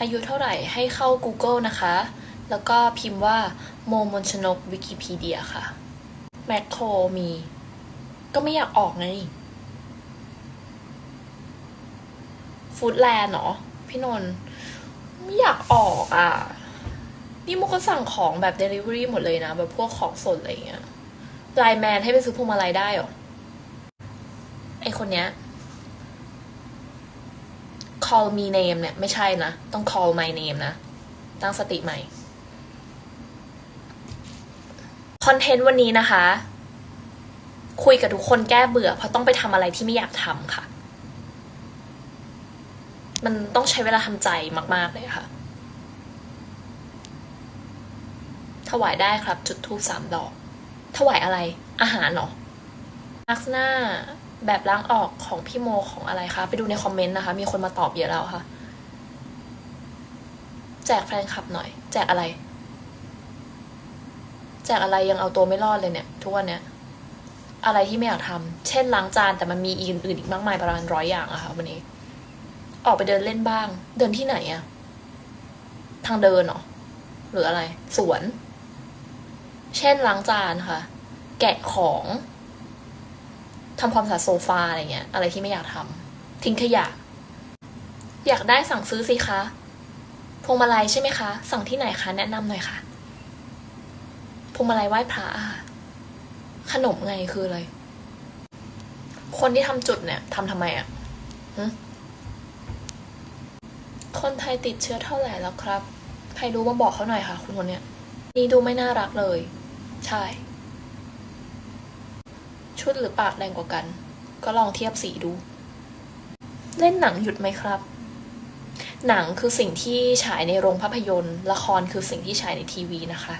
อายุเท่าไหร่ให้เข้า Google นะคะ แล้วก็พิมพ์ว่าโมมนชนกวิกิพีเดียค่ะ แมคโครมี ก็ไม่อยากออกไงฟูดแลนด์เนาะพี่นนท์ไม่อยากออกอะ นี่มุกก็สั่งของแบบ Delivery หมดเลยนะ แบบพวกของสดอะไรเงี้ยไลแมนให้ไปซื้อพวงมาลัยได้เหรอ ไอคนเนี้ย call me name เนี่ย ไม่ใช่นะ ต้อง call my name นะ ตั้งสติใหม่ คอนเทนต์วันนี้นะคะ คุยกับทุกคนแก้เบื่อ เพราะต้องไปทำอะไรที่ไม่อยากทำค่ะ มันต้องใช้เวลาทำใจมาก ๆ เลยค่ะ ถวายได้ครับ จุดทูบสามดอก ถวายอะไร อาหารเหรอลักษณะ แบบล้างออกของพี่โมของอะไรคะ ไปดูในคอมเมนต์นะคะ มีคนมาตอบเยอะแล้วค่ะ แจกแฟนคลับหน่อย แจกอะไร แจกอะไรยังเอาตัวไม่รอดเลยเนี่ย ทุกวันเนี้ยอะไรที่ไม่อยากทำเช่นล้างจานแต่มันมีอีกอื่นๆอีกมากมายประมาณร้อยอย่างอะค่ะวันนี้ ออกไปเดินเล่นบ้าง เดินที่ไหนอะทางเดินเหรอหรืออะไร สวน เช่นล้างจานค่ะ แกะของ ทำความสะอาดโซฟาอะไรเงี้ย อะไรที่ไม่อยากทำทิ้งขยะ อยากได้สั่งซื้อสิคะพวงมาลัยใช่ไหมคะ สั่งที่ไหนคะ แนะนำหน่อยค่ะพวงมาลัยไหว้พระอะขนมไงคืออะไร คนที่ทำจุดเนี่ยทำทำไมอะคนไทยติดเชื้อเท่าไหร่แล้วครับ ใครรู้มาบอกเขาหน่อยค่ะ คุณคนเนี้ย นี่ดูไม่น่ารักเลย ใช่ ชุดหรือปากแรงกว่ากัน ก็ลองเทียบสีดู เล่นหนังหยุดไหมครับ หนังคือสิ่งที่ฉายในโรงภาพยนตร์ ละครคือสิ่งที่ฉายในทีวีนะคะ